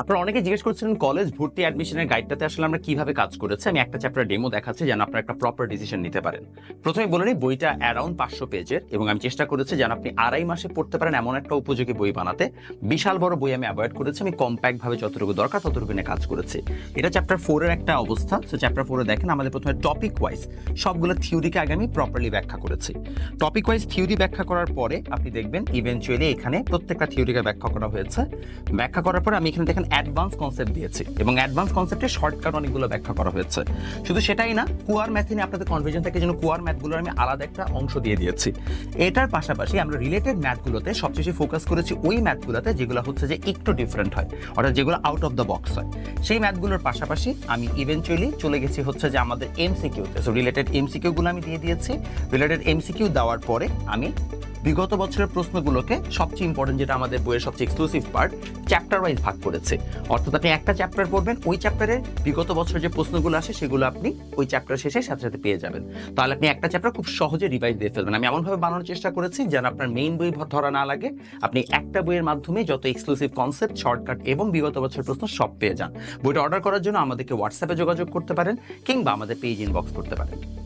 আপনারা অনেকে জিজ্ঞেস করছিলেন, কলেজ ভর্তি অ্যাডমিশনের গাইডটাতে আসলে আমরা কীভাবে কাজ করেছি? আমি একটা চ্যাপ্টার ডেমো দেখাচ্ছি যেন আপনারা একটা প্রপার ডিসিশন নিতে পারেন। প্রথমে বলে নিই, বইটা অ্যারাউন্ড পাঁচশো পেজের এবং আমি চেষ্টা করেছি যেন আপনি আড়াই মাসে পড়তে পারেন এমন একটা উপযোগী বই বানাতে। বিশাল বড় বই আমি অ্যাভয়েড করেছি, আমি কম্প্যাক্ট ভাবে যতটুকু দরকার ততটুকু নিয়ে কাজ করেছি। এটা চ্যাপ্টার ফোরের একটা অবস্থা। তো চ্যাপ্টার ফোরে দেখেন, আমাদের প্রথমে টপিক ওয়াইজ সবগুলো থিওরিকে আগে আমি প্রপারলি ব্যাখ্যা করেছি। টপিক ওয়াইজ থিওরি ব্যাখ্যা করার পরে আপনি দেখবেন ইভেনচুয়ালি এখানে প্রত্যেকটা থিওরিকে ব্যাখ্যা করা হয়েছে। ব্যাখ্যা করার পরে আমি এখানে দেখেন অ্যাডভান্স কনসেপ্ট দিয়েছি এবং অ্যাডভান্স কনসেপ্টে শর্টকাট অনেকগুলো ব্যাখ্যা করা হয়েছে। শুধু সেটাই না কুয়ার ম্যাথে নিয়ে আপনাদের কনফিউশন থাকে, যেন কুয়ার ম্যাথগুলোর আমি আলাদা একটা অংশ দিয়ে দিয়েছি। এটার পাশাপাশি আমরা রিলেটেড ম্যাথগুলোতে সবচেয়ে বেশি ফোকাস করেছি ওই ম্যাথগুলোতে যেগুলো হচ্ছে যে একটু ডিফারেন্ট হয়, অর্থাৎ যেগুলো আউট অফ দ্য বক্স হয়। সেই ম্যাথগুলোর পাশাপাশি আমি ইভেনচুয়ালি চলে গেছি হচ্ছে যে আমাদের এমসিকিউতে সো রিলেটেড এমসিকিউগুলো আমি দিয়ে দিয়েছি। রিলেটেড এমসিকিউ দেওয়ার পরে আমি বিগত বছরের প্রশ্নগুলোকে সবচেয়ে ইম্পর্টেন্ট যেটা আমাদের বইয়ের সবচেয়ে এক্সক্লুসিভ পার্ট চ্যাপ্টার ওয়াইজ ভাগ করেছে। অর্থাৎ আপনি একটা চ্যাপ্টার পড়বেন, ওই চ্যাপ্টারে বিগত বছরের যে প্রশ্নগুলো আসে, সেগুলো আপনি ওই চ্যাপ্টার শেষে সাথে সাথে পেয়ে যাবেন। তাহলে আপনি একটা চ্যাপ্টার খুব সহজে রিভাইজ দিয়ে ফেলবেন। আমি এমনভাবে বানানোর চেষ্টা করেছি যেন আপনার মেইন বই ধরা না লাগে। আপনি একটা বইয়ের মাধ্যমে যত এক্সক্লুসিভ কনসেপ্ট শর্টকাট এবং বিগত বছরের প্রশ্ন সব পেয়ে যান। বইটা অর্ডার করার জন্য আমাদেরকে হোয়াটসঅ্যাপে যোগাযোগ করতে পারেন কিংবা আমাদের পেজ ইনবক্স করতে পারেন।